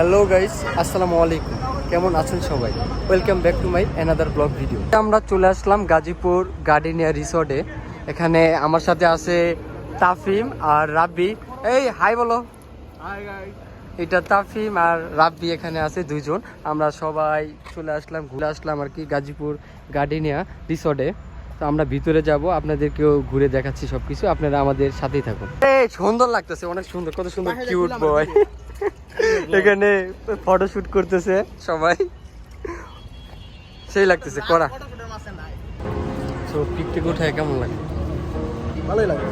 Hello guys আসসালামু আলাইকুম। কেমন আছেন সবাই? Welcome back to my another vlog video আমরা চলে আসলাম গাজীপুর গার্ডেনিয়া রিসর্টে এখানে আমার সাথে আছে তাফিম আর রাব্বি। এই হাই বলো। এটা তাফিম আর রাব্বি এখানে আছে দুইজন। আমরা সবাই চলে আসলাম ঘুরে আসলাম আর কি গাজীপুর গার্ডেনিয়া রিসর্টে তো আমরা ভিতরে যাব আপনাদেরকেও ঘুরে দেখাচ্ছি সবকিছু। আপনারা আমাদের সাথেই থাকুন। এই সুন্দর লাগতেছে অনেক সুন্দর কত সুন্দর কিউট বয় এখানে ফটোশুট করতেছে সবাই। সেই লাগতেছে করা তো পিকটিক উঠায় কেমন লাগে? ভালোই লাগে।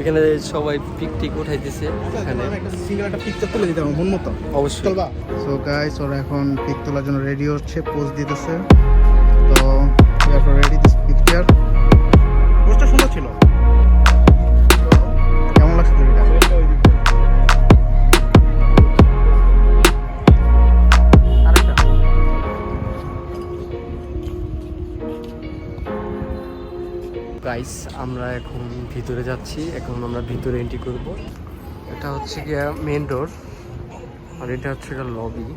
এখানে সবাই পিকটিক উঠাইতেছে এখানে। একটা সিঙ্গেল একটা পিকচার তুলে দিতে হবে মন মতো। অবশ্যই। চলবা। সো গাইস ওরা এখন পিক তোলার জন্য রেডি হচ্ছে পোজ দিতেছে। তো রেডি দিস পিকচার গাইস আমরা এখন ভিতরে যাচ্ছি। এখন আমরা ভিতরে এন্ট্রি করব। এটা হচ্ছে গিয়া মেন ডোর আর এটা হচ্ছে গিয়া লবি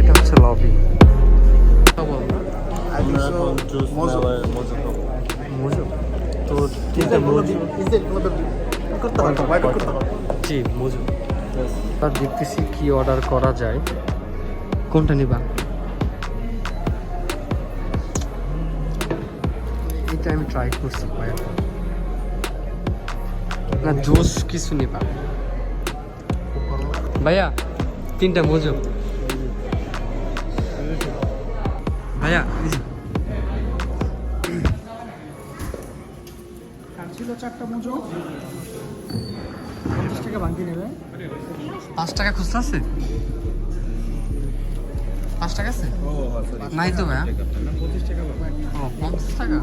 এটা হচ্ছে লবি তো তিনটা মজু। জি মজু। আর দেখতেছি কি অর্ডার করা যায়। কোনটা নিবা? এটা আমি ট্রাই করছি কয়েকবার। না জুস কিছু নিবা। ভাইয়া তিনটা মজু ভাইয়া ছিল চারটা মুজো পঞ্চাশ টাকা ভাঙতি নেবে। পাঁচ টাকা খুচরা আছে? পাঁচ টাকা আছে? নাই তো ভাইয়া? ও পঞ্চাশ টাকা।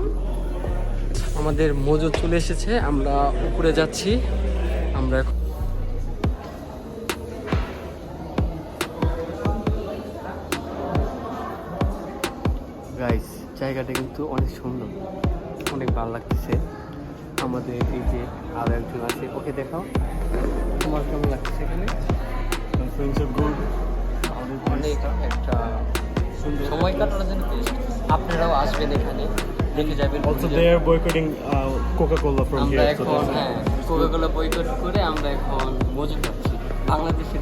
আমাদের মজুদ চলে এসেছে আমরা উপরে যাচ্ছি। আমরা এখন গাইস জায়গাটা কিন্তু অনেক সুন্দর। অনেক ভালো লাগতেছে। আমাদের এই যে আরও একজন আছে ওকে দেখাও। তোমার কেমন লাগছে এখানে? অনেক একটা সুন্দর সময় কাটানোর জন্য বেস্ট আপনারাও আসবেন এখানে দেখে যাবেন also they are boycotting boycotting uh, Coca-Cola আমরা এখন হ্যাঁ কোকাকোলা বয়কট করে আমরা এখন মজুদ করছি বাংলাদেশের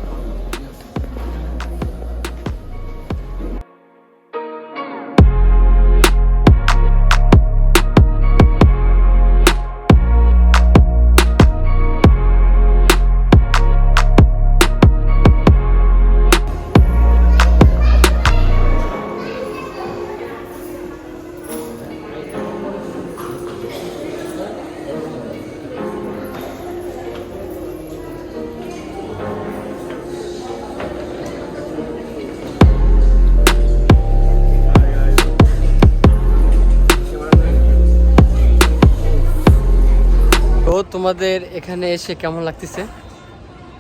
তো তোমাদের এখানে এসে কেমন লাগতেছে?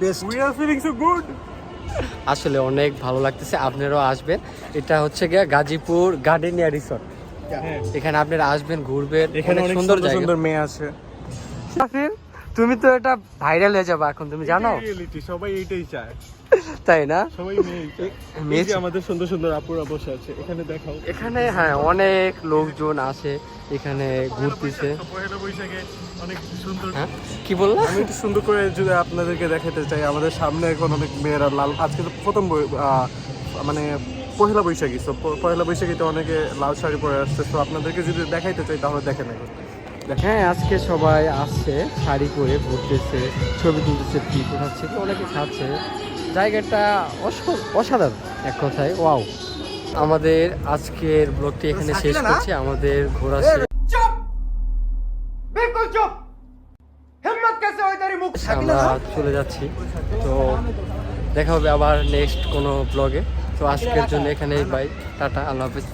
Best we are feeling so good. আসলে অনেক ভালো লাগতেছে আপনারাও আসবেন। এটা হচ্ছে গিয়া গাজীপুর গার্ডেনিয়া রিসর্ট। এখানে আপনারা আসবেন ঘুরবেন এখানে সুন্দর সুন্দর মেয়ে আছে। তুমি তো এটা ভাইরাল হয়ে যাবে এখন তুমি জানো? সবাই এইটাই চায়। তাই না? সবাই মেয়ে আমাদের সুন্দর সুন্দর আপুরা বসে আছে এখানে দেখাও। এখানে হ্যাঁ অনেক লোকজন আসে। এখানে ঘুরতেছে। অনেক সুন্দর হ্যাঁ? কি বললা? আমি একটু সুন্দর করে যদি আপনাদেরকে দেখাতে চাই আমাদের সামনে এখন অনেক মেয়েরা লাল আজকে তো প্রথম মানে পহেলা বৈশাখী তো পয়লা বৈশাখীতে অনেকে লাল শাড়ি পরে আসছে। তো আপনাদেরকে যদি দেখাইতে চাই তাহলে দেখেন হ্যাঁ আজকে সবাই আসছে শাড়ি পরে ঘুরতেছে ছবি তুলতেছে উঠাচ্ছে তো অনেকে খাচ্ছে। জায়গাটা অস- অসাধারণ এক কথায় ওয়াও। আমাদের আজকের ব্লগটি এখানে শেষ করছি। আমাদের ঘোরা আচ্ছা, আমরা চলে যাচ্ছি। তো দেখা হবে আবার নেক্সট কোনো ব্লগে তো আজকের জন্য এখানেই বাই টাটা আল্লাহ হাফিজ।